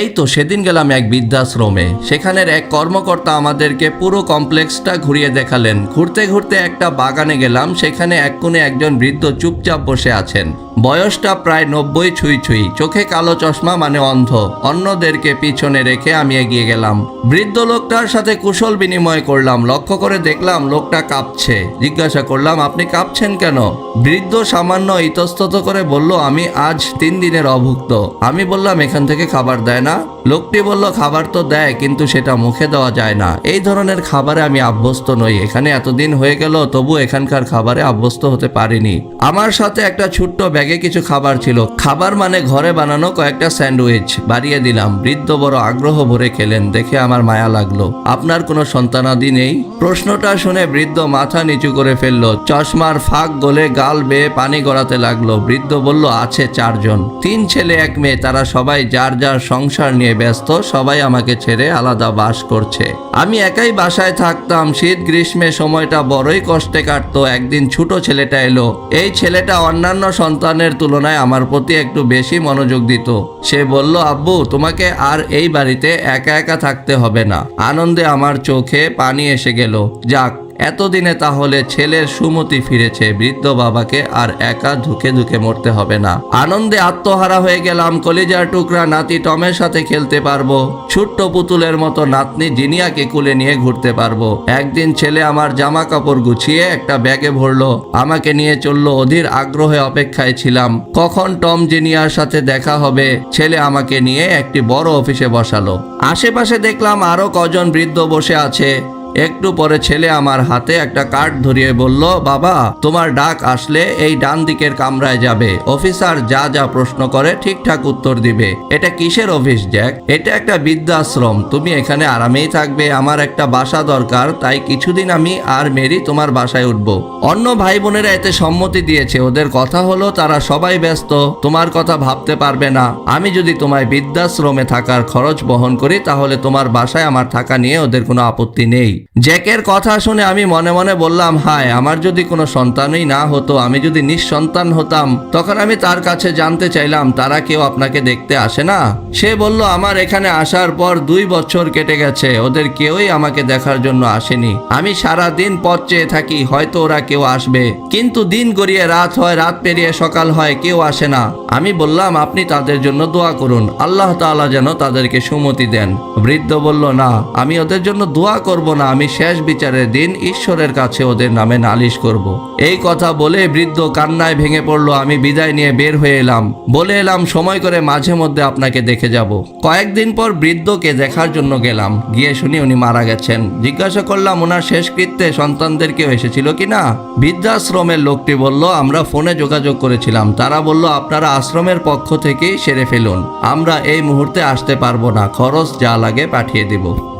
এই তো সেদিন গেলাম এক বৃদ্ধাশ্রমে। সেখানের এক কর্মকর্তা আমাদেরকে পুরো কমপ্লেক্সটা ঘুরিয়ে দেখালেন। ঘুরতে ঘুরতে একটা বাগানে গেলাম, সেখানে এক কোণে একজন বৃদ্ধ চুপচাপ বসে আছেন। বয়সটা প্রায় নব্বই ছুঁই ছুঁই। চোখে কালো চশমা মানে অন্ধ। অন্যদেরকে পিছনে রেখে আমি এগিয়ে গেলাম। বৃদ্ধ লোকটার সাথে কুশল বিনিময় করলাম। লক্ষ্য করে দেখলাম লোকটা কাঁপছে। জিজ্ঞাসা করলাম, আপনি কাঁপছেন কেন? বৃদ্ধ সামান্য ইতস্তত করে বলল, আমি আজ তিন দিনের অভুক্ত। আমি বললাম, এখান থেকে খাবার দেয় না? লোকটি বলল, খাবার তো দেয়, কিন্তু সেটা মুখে দেওয়া যায় না। এই ধরনের খাবারে আমি অভ্যস্ত নই। এখানে এতদিন হয়ে গেল তবু এখানকার খাবারে অভ্যস্ত হতে পারিনি। আমার সাথে একটা ছোট্ট ব্যাগে কিছু খাবার ছিল। খাবার মানে ঘরে বানানো কয়েকটা স্যান্ডউইচ। বাড়িয়ে দিলাম। বৃদ্ধ বড় আগ্রহ ভরে খেলেন। দেখে আমার মায়া লাগল। আপনার কোনো সন্তানাদি নেই? প্রশ্নটা শুনে বৃদ্ধ মাথা নিচু করে ফেলল। চশমার ফাঁক গলে গাল বেয়ে পানি গড়াতে লাগল। বৃদ্ধ বলল, আছে চারজন। তিন ছেলে, এক মেয়ে। তারা সবাই যার যার সংসার নিয়ে ব্যস্ত, সবাই আমাকে ছেড়ে আলাদা বাস করছে। আমি একাই বাসায় থাকতাম, শীত গ্রীষ্মে সময়টা বড়ই কষ্টে কাটতো। একদিন ছোট ছেলেটা এলো। এই ছেলেটা অন্যান্য সন্তানের তুলনায় আমার প্রতি একটু বেশি মনোযোগ দিত। সে বলল, আব্বু, তোমাকে আর এই বাড়িতে একা একা থাকতে হবে না। আনন্দে আমার চোখে পানি এসে গেল। যাক এতদিনে তাহলে ছেলের সুমতি ফিরেছে, বৃদ্ধ বাবাকে আর একা ধুকে ধুকে মরতে হবে না। আনন্দে আত্মহারা হয়ে গেলাম, কলিজার টুকরা নাতি টমের সাথে খেলতে পারব, ছোট্ট পুতুলের মতো নাতনি জিনিয়াকে কুলে নিয়ে ঘুরতে পারব। একদিন ছেলে আমার জামা কাপড় গুছিয়ে একটা ব্যাগে ভরলো, আমাকে নিয়ে চলল অধীর আগ্রহে অপেক্ষায় ছিলাম। কখন টম জিনিয়ার সাথে দেখা হবে, ছেলে আমাকে নিয়ে একটি বড় অফিসে বসালো। আশেপাশে দেখলাম আরও কজন বৃদ্ধ বসে আছে। একটু পরে ছেলে আমার হাতে একটা কার্ড ধরিয়ে বলল, বাবা, তোমার ডাক আসলে এই ডান দিকের কামরায় যাবে। অফিসার যা যা প্রশ্ন করে ঠিকঠাক উত্তর দিবে। এটা কিসের অফিস, জ্যাক? এটা একটা বৃদ্ধাশ্রম। তুমি এখানে আরামেই থাকবে। আমার একটা বাসা দরকার, তাই কিছুদিন আমি আর মেরি তোমার বাসায় উঠব। অন্য ভাই বোনেরা এতে সম্মতি দিয়েছে। ওদের কথা হলো, তারা সবাই ব্যস্ত। তোমার কথা ভাবতে পারবে না। আমি যদি তোমায় বৃদ্ধাশ্রমে থাকার খরচ বহন করি, তাহলে তোমার বাসায় আমার থাকা নিয়ে ওদের কোনো আপত্তি নেই। জ্যাকের কথা শুনে আমি মনে মনে বললাম, হায়, আমার যদি কোনো সন্তানই না হতো, আমি যদি নিঃসন্তান হতাম, তখন আমি তার কাছে জানতে চাইলাম, তারা কেউ আপনাকে দেখতে আসে না? সে বলল, আমার এখানে আসার পর দুই বছর কেটে গেছে, ওদের কেউই আমাকে দেখার জন্য আসেনি। আমি সারা দিন পথ চেয়ে থাকি, হয়তো ওরা কেউ আসবে। কিন্তু দিন গড়িয়ে রাত হয়, রাত পেরিয়ে সকাল হয়, কেউ আসে না। আমি বললাম, আপনি তাদের জন্য দোয়া করুন, আল্লাহ তাআলা যেন তাদেরকে সুমতি দেন। বৃদ্ধ বলল, না, আমি ওদের জন্য দোয়া করব না আমি শেষ বিচারের দিন ঈশ্বরের কাছে ওদের নামে নালিশ করব। এই কথা বলে বৃদ্ধ কান্নায় ভেঙে পড়ল। আমি বিদায় নিয়ে বের হয়ে এলাম। বলে এলাম, সময় করে মাঝে মধ্যে আপনাকে দেখে যাব। কয়েকদিন পর বৃদ্ধকে দেখার জন্য গেলাম। গিয়ে শুনি উনি মারা গেছেন। জিজ্ঞাসা করলাম ওনার শেষকৃত্যে সন্তানদের কেউ এসেছিল কি না? বৃদ্ধাশ্রমের লোকটি বলল, আমরা ফোনে যোগাযোগ করেছিলাম। তারা বলল, আপনারা আশ্রমের পক্ষ থেকেই সেরে ফেলুন। আমরা এই মুহূর্তে আসতে পারব না। খরচ যা লাগে পাঠিয়ে দিব।